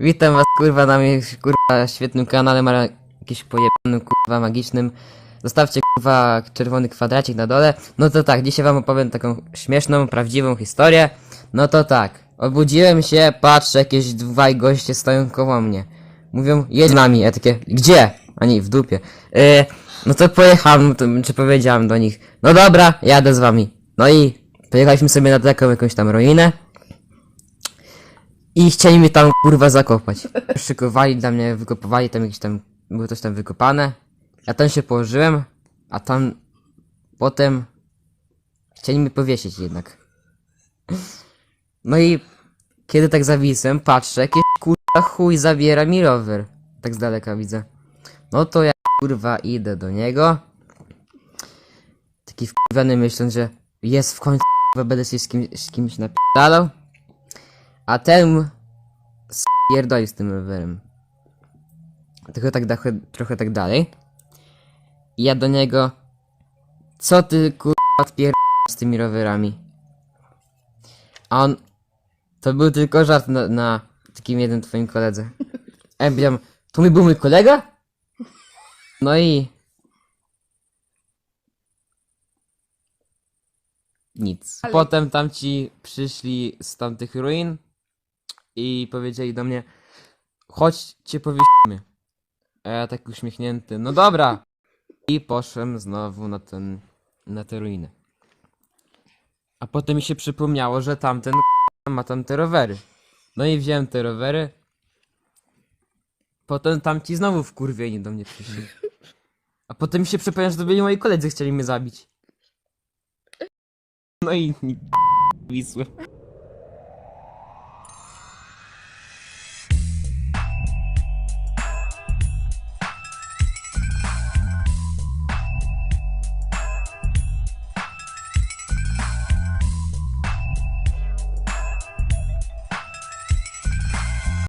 Witam was kurwa na moim kurwa świetnym kanale, ma jakiś pojebanym kurwa magicznym. Zostawcie kurwa czerwony kwadracik na dole. No to tak, dzisiaj wam opowiem taką śmieszną, prawdziwą historię. No to tak, obudziłem się, patrzę, jakieś dwaj goście stoją koło mnie. Mówią, jedź z nami, ja takie, gdzie? A nie, w dupie. Yy, no to pojechałem, to, czy powiedziałem do nich, no dobra, jadę z wami. No i pojechaliśmy sobie na taką jakąś tam ruinę. I chcieli mnie tam kurwa zakopać. Szykowali dla mnie, wykopywali tam jakieś tam, było coś tam wykopane. Ja tam się położyłem, a tam potem chcieli mnie powiesić jednak. No i kiedy tak zawisłem, patrzę, jakieś kurwa chuj zabiera mi rower. Tak z daleka widzę. No to ja kurwa idę do niego. Taki wkurwiony myśląc, że jest w końcu kurwa będę się z, kim, z kimś napierdalał. A ten spierdoli z tym rowerem. Trochę tak, trochę, trochę tak dalej. I ja do niego Co ty kurwa odpier... z tymi rowerami? A on... To był tylko żart na, na takim jednym twoim koledze. A ja powiedziałem, to mi był mój kolega? No i... Nic. Ale- Potem tamci przyszli z tamtych ruin i powiedzieli do mnie chodź cię powiesimy. A ja tak uśmiechnięty, no dobra. I poszłem znowu na ten, na te ruiny. A potem mi się przypomniało, że tamten ma tam te rowery. No i wziąłem te rowery. Potem tamci znowu wkurwieni do mnie przyszli. A potem mi się przypomniało, że to byli moi koledzy, chcieli mnie zabić. No i... Wisły.